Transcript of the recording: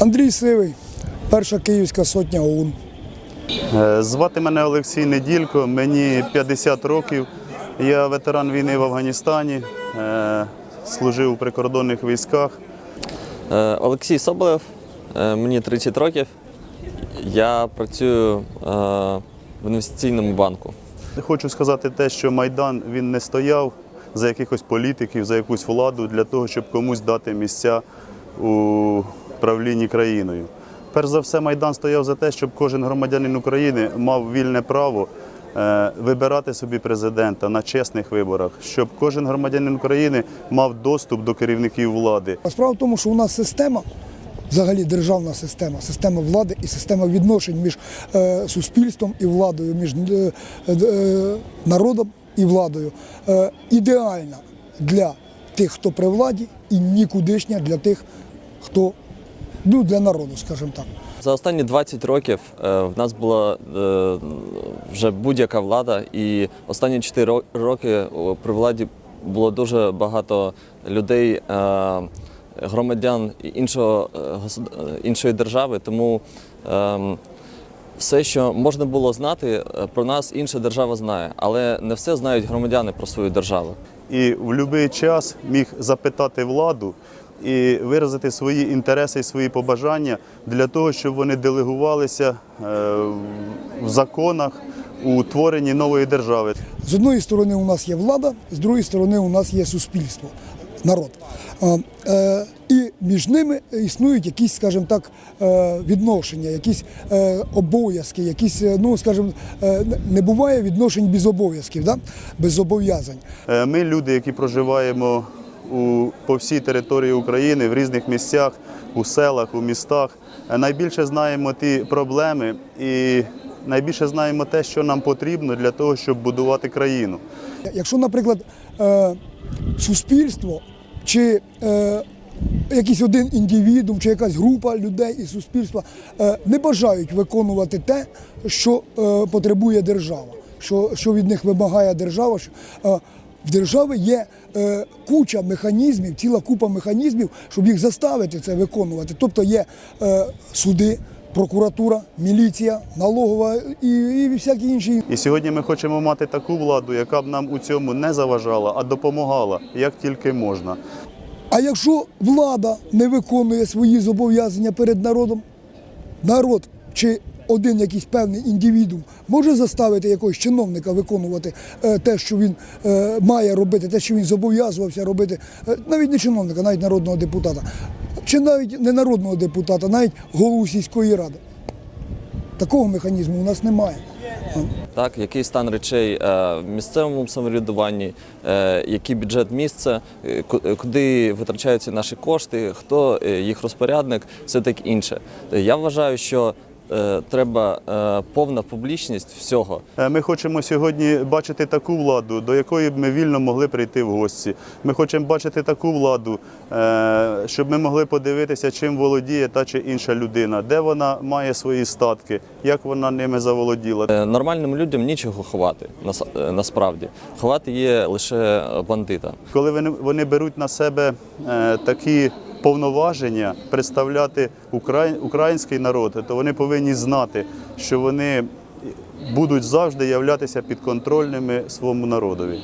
Андрій Сивий, перша київська сотня ОУН. Е, Звати мене Олексій Неділько, мені 50 років. Я ветеран війни в Афганістані, е, служив у прикордонних військах. Е, Олексій Соболев, мені 30 років. Я працюю в інвестиційному банку. Хочу сказати те, що Майдан він не стояв за якихось політиків, за якусь владу для того, щоб комусь дати місця у правлінні країною. Перш за все, Майдан стояв за те, щоб кожен громадянин України мав вільне право е, вибирати собі президента на чесних виборах, щоб кожен громадянин України мав доступ до керівників влади. Справа в тому, що у нас система, взагалі державна система, система влади і система відношень між е, суспільством і владою, між е, е, народом і владою е, ідеальна для тих, хто при владі, і нікудишня для тих, хто ну, для народу, скажімо так. За останні 20 років е, в нас була е, вже будь-яка влада, і останні 4 роки при владі було дуже багато людей, е, громадян іншого, іншої держави. Тому ем, все, що можна було знати про нас, інша держава знає, але не все знають громадяни про свою державу. і в будь-який час міг запитати владу і виразити свої інтереси і свої побажання для того, щоб вони делегувалися е, в законах у творенні нової держави. З одної сторони у нас є влада, з другої сторони у нас є суспільство, народ. Е, І між ними існують якісь, скажімо так, е, відношення, якісь обов'язки, якісь, ну скажімо, не буває відношень без обов'язків, да? без зобов'язань. Ми люди, які проживаємо у, по всій території України, в різних місцях, у селах, у містах, е, найбільше знаємо ті проблеми і найбільше знаємо те, що нам потрібно для того, щоб будувати країну. Якщо, наприклад, е, суспільство чи е, якийсь один індивідум, чи якась група людей і суспільства не бажають виконувати те, що потребує держава, що, що від них вимагає держава. Що, в держави є е, куча механізмів, ціла купа механізмів, щоб їх заставити це виконувати. Тобто є е, суди, прокуратура, міліція, налогова і, і всякі інші І сьогодні ми хочемо мати таку владу, яка б нам у цьому не заважала, а допомагала як тільки можна. А якщо влада не виконує свої зобов'язання перед народом, народ чи один якийсь певний індивідум може заставити якогось чиновника виконувати е, те, що він е, має робити, те, що він зобов'язувався робити, е, навіть не чиновника, навіть народного депутата, чи навіть не народного депутата, навіть голову сільської ради. Такого механізму у нас немає. Так, який стан речей в місцевому самоврядуванні, який бюджет місця, ку- куди витрачаються наші кошти, хто їх розпорядник, все таке інше. Я вважаю, що треба е, повна публічність всього. Е, Ми хочемо сьогодні бачити таку владу, до якої б ми вільно могли прийти в гості. Ми хочемо бачити таку владу, е, щоб ми могли подивитися, чим володіє та чи інша людина, де вона має свої статки, як вона ними заволоділа. Е, Нормальним людям нічого ховати е, насправді. Ховати є лише е, бандита. Коли вони, беруть на себе е, такі повноваження представляти укра- український народ, то вони повинні знати, що вони будуть завжди являтися підконтрольними своєму народові.